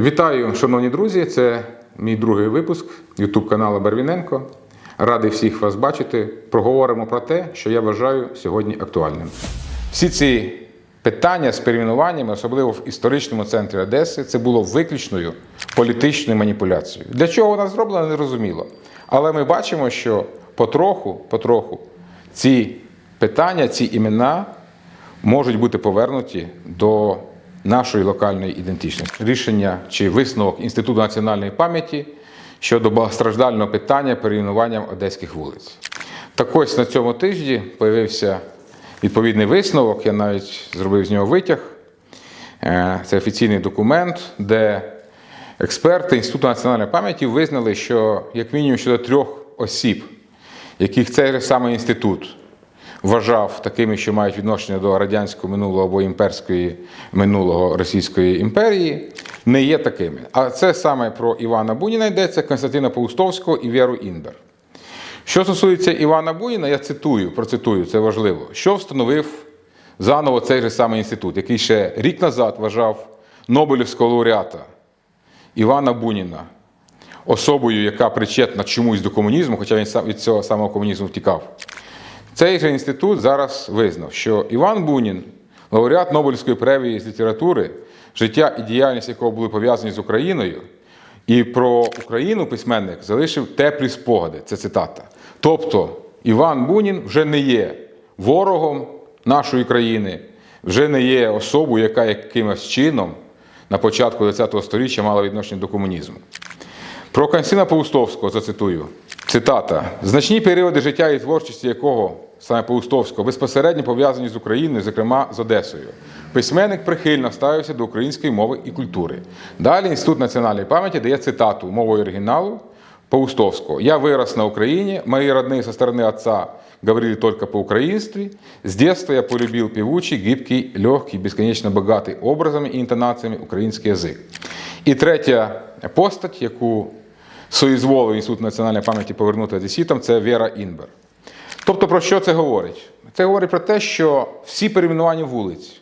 Вітаю, шановні друзі! Це мій другий випуск YouTube каналу Барвіненко. Радий всіх вас бачити. Проговоримо про те, що я вважаю сьогодні актуальним. Всі ці питання з перейменуваннями, особливо в історичному центрі Одеси, це було виключною політичною маніпуляцією. Для чого вона зроблена, не зрозуміло. Але ми бачимо, що потроху, потроху ці питання, ці імена можуть бути повернуті до нашої локальної ідентичності. Рішення чи висновок Інституту національної пам'яті щодо багатостраждального питання перейменуванням одеських вулиць. Так ось на цьому тижні появився відповідний висновок, я навіть зробив з нього витяг. Е, Це офіційний документ, де експерти Інституту національної пам'яті визнали, що як мінімум щодо трьох осіб, яких цей самий інститут вважав такими, що мають відношення до радянського минулого або імперської минулого Російської імперії, не є такими. А це саме про Івана Буніна йдеться, Константина Паустовського і Віру Інбер. Що стосується Івана Буніна, я цитую, процитую, це важливо, що встановив заново цей же самий інститут, який ще рік назад вважав Нобелівського лауреата Івана Буніна особою, яка причетна чомусь до комунізму, хоча він сам від цього самого комунізму втікав. Цей же інститут зараз визнав, що Іван Бунін, лауреат Нобелівської премії з літератури, життя і діяльність якого були пов'язані з Україною, і про Україну письменник залишив теплі спогади. Це цитата. Тобто Іван Бунін вже не є ворогом нашої країни, вже не є особою, яка якимось чином на початку ХХ століття мала відношення до комунізму. Про Константина Паустовського зацитую. Цитата: значні періоди життя і творчості якого саме Паустовського безпосередньо пов'язані з Україною, зокрема з Одесою. Письменник прихильно ставився до української мови і культури. Далі Інститут національної пам'яті дає цитату мовою оригіналу Паустовского. «Я вырос на Украине, мои родные со стороны отца говорили только по-украински. С детства я полюбил певучий, гибкий, легкий, бесконечно богатый образами и интонациями український язик. І третя постать, яку соізволив Інститут національної пам'яті повернути одесітам, це Вера Інбер. Тобто про що це говорить? Це говорить про те, що всі перейменування вулиць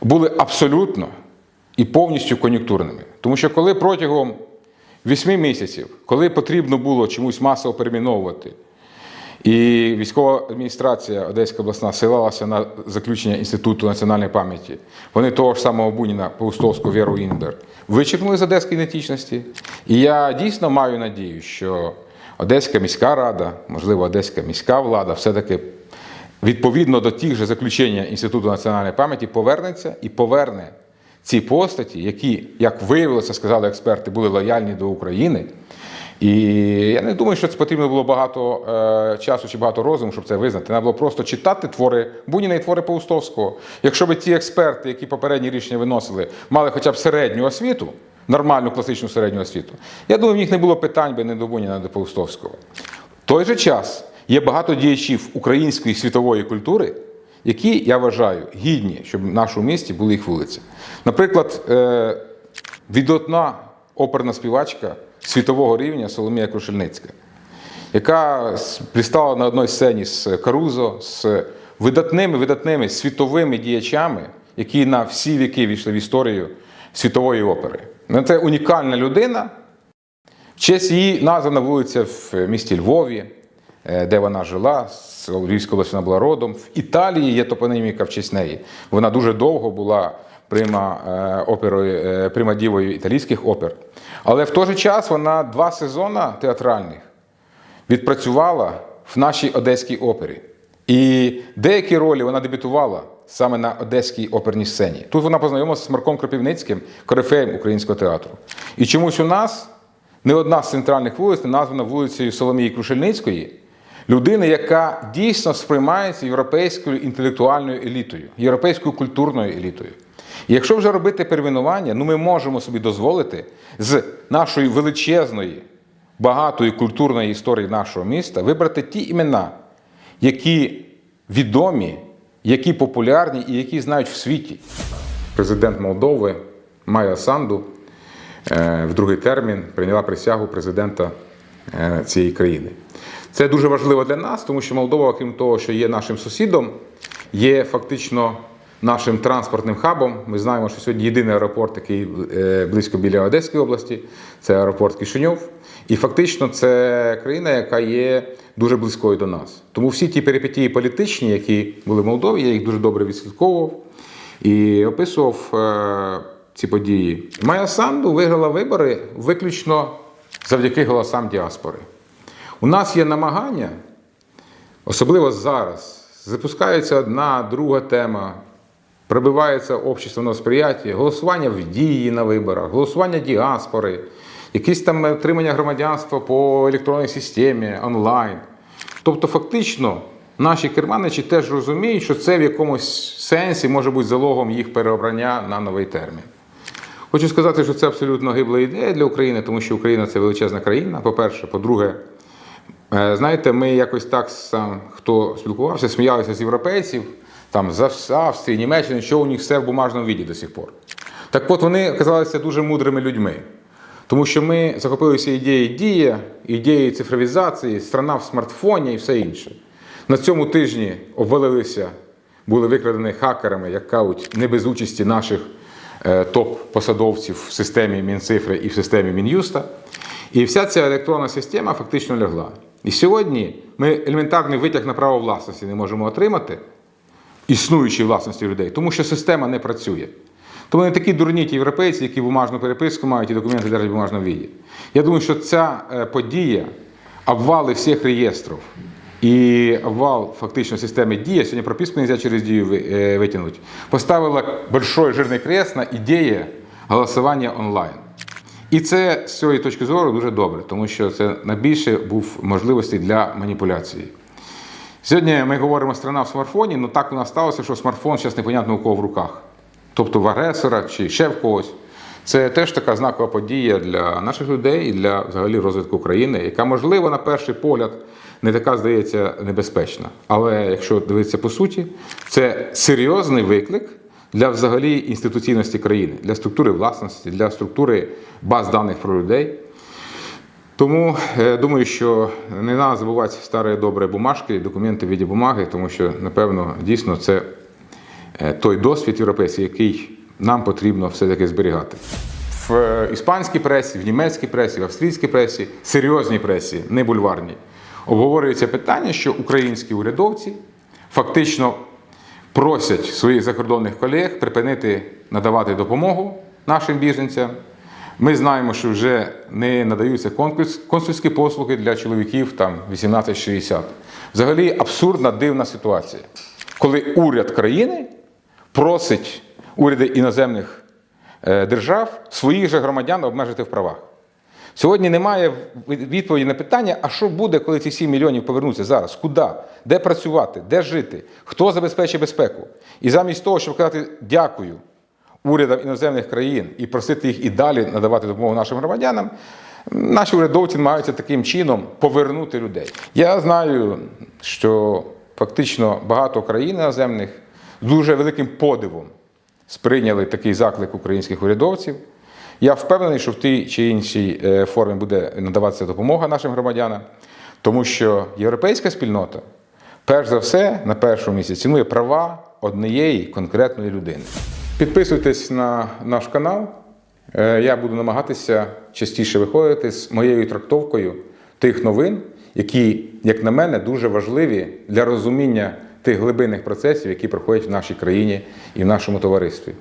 були абсолютно і повністю кон'юнктурними. Тому що коли протягом вісьми місяців, коли потрібно було чомусь масово перейменовувати, і військова адміністрація Одеська обласна силалася на заключення Інституту національної пам'яті. Вони того ж самого Буніна, Паустовського, Віру Інбер, вичерпнули з одеської ідентичності. І я дійсно маю надію, що Одеська міська рада, можливо, Одеська міська влада, все-таки відповідно до тих же заключення Інституту національної пам'яті повернеться і поверне ці постаті, які, як виявилося, сказали експерти, були лояльні до України. І я не думаю, що це потрібно було багато е, часу чи багато розуму, щоб це визнати. Треба було просто читати твори Буніна і твори Паустовського. Якщо б ті експерти, які попередні рішення виносили, мали хоча б середню освіту, нормальну класичну середню освіту, я думаю, в них не було питань би не до Буніна, не до Паустовського. В той же час є багато діячів української світової культури, які, я вважаю, гідні, щоб в нашому місті були їх вулиці. Наприклад, е, відотна оперна співачка світового рівня Соломія Крушельницька, яка пристала на одній сцені з Карузо, з видатними видатними світовими діячами, які на всі віки війшли в історію світової опери. Ну, Це унікальна людина. В честь її названа вулиця в місті Львові, е, де вона жила. З Львівської області вона була родом. В Італії є топоніміка в честь неї. Вона дуже довго була прима е, оперою, е, примадівою італійських опер. Але в той же час вона два сезони театральних відпрацювала в нашій одеській опері. І деякі ролі вона дебютувала саме на одеській оперній сцені. Тут вона познайомилася з Марком Кропівницьким, корифеєм українського театру. І чомусь у нас не одна з центральних вулиць не названа вулицею Соломії Крушельницької, людини, яка дійсно сприймається європейською інтелектуальною елітою, європейською культурною елітою. Якщо вже робити перейменування, ну ми можемо собі дозволити з нашої величезної, багатої культурної історії нашого міста вибрати ті імена, які відомі, які популярні і які знають в світі. Президент Молдови Майя Санду е, в другий термін прийняла присягу президента е, цієї країни. Це дуже важливо для нас, тому що Молдова, крім того, що є нашим сусідом, є фактично нашим транспортним хабом. Ми знаємо, що сьогодні єдиний аеропорт, який е, близько біля Одеської області, це аеропорт Кишиньов. І фактично це країна, яка є дуже близькою до нас. Тому всі ті перипетії політичні, які були в Молдові, я їх дуже добре відслідковував і описував е, ці події. Майя Санду виграла вибори виключно завдяки голосам діаспори. У нас є намагання, особливо зараз, запускається одна, друга тема, пробивається общественне сприяття, голосування в дії на виборах, голосування діаспори, якісь там отримання громадянства по електронній системі онлайн. Тобто, фактично, наші керманичі теж розуміють, що це в якомусь сенсі може бути залогом їх переобрання на новий термін. Хочу сказати, що це абсолютно гибла ідея для України, тому що Україна це величезна країна. По-перше, по-друге, е, знаєте, ми якось так хто спілкувався, сміялися з європейців, там з Австрії, Німеччини, що у них все в бумажному віді до сих пор. Так от вони оказалися дуже мудрими людьми. Тому що ми захопилися ідеєю дія, ідеєю цифровізації, страна в смартфоні і все інше. На цьому тижні обвалилися, були викрадені хакерами, як кажуть, не без участі наших е, топ-посадовців в системі Мінцифри і в системі Мін'юста. І вся ця електронна система фактично лягла. І сьогодні ми елементарний витяг на право власності не можемо отримати, існуючої власності людей, тому що система не працює. Тому не такі дурні ті європейці, які бумажну переписку мають і документи держать в бумажному віді. Я думаю, що ця е, подія, обвали всіх реєстрів і обвал фактично системи дія, сьогодні прописку не можна через дію е, витягнути, поставила большой жирний крест на ідеї голосування онлайн. І це з цієї точки зору дуже добре, тому що це найбільше був можливості для маніпуляції. Сьогодні ми говоримо страна в смартфоні, але так у нас сталося, що смартфон зараз непонятно у кого в руках. Тобто в агресора чи ще в когось. Це теж така знакова подія для наших людей і для взагалі розвитку країни, яка, можливо, на перший погляд не така, здається, небезпечна. Але якщо дивитися по суті, це серйозний виклик для взагалі інституційності країни, для структури власності, для структури баз даних про людей. Тому е, думаю, що не треба забувати старі добрі бумажки, документи в віді бумаги, тому що, напевно, дійсно це е, той досвід європейський, який нам потрібно все-таки зберігати. В е, іспанській пресі, в німецькій пресі, в австрійській пресі, серйозній пресі, не бульварній, обговорюється питання, що українські урядовці фактично просять своїх закордонних колег припинити надавати допомогу нашим біженцям. Ми знаємо, що вже не надаються консульські послуги для чоловіків там 18-60. Взагалі абсурдна дивна ситуація, коли уряд країни просить уряди іноземних е, держав своїх же громадян обмежити в правах. Сьогодні немає відповіді на питання, а що буде, коли ці 7 мільйонів повернуться зараз? Куди? Де працювати? Де жити? Хто забезпечить безпеку? І замість того, щоб казати дякую урядам іноземних країн і просити їх і далі надавати допомогу нашим громадянам, наші урядовці намагаються таким чином повернути людей. Я знаю, що фактично багато країн іноземних з дуже великим подивом сприйняли такий заклик українських урядовців. Я впевнений, що в тій чи іншій е, формі буде надаватися допомога нашим громадянам, тому що європейська спільнота, перш за все, на першому місці цінує права однієї конкретної людини. Підписуйтесь на наш канал. Е, Я буду намагатися частіше виходити з моєю трактовкою тих новин, які, як на мене, дуже важливі для розуміння тих глибинних процесів, які проходять в нашій країні і в нашому товаристві.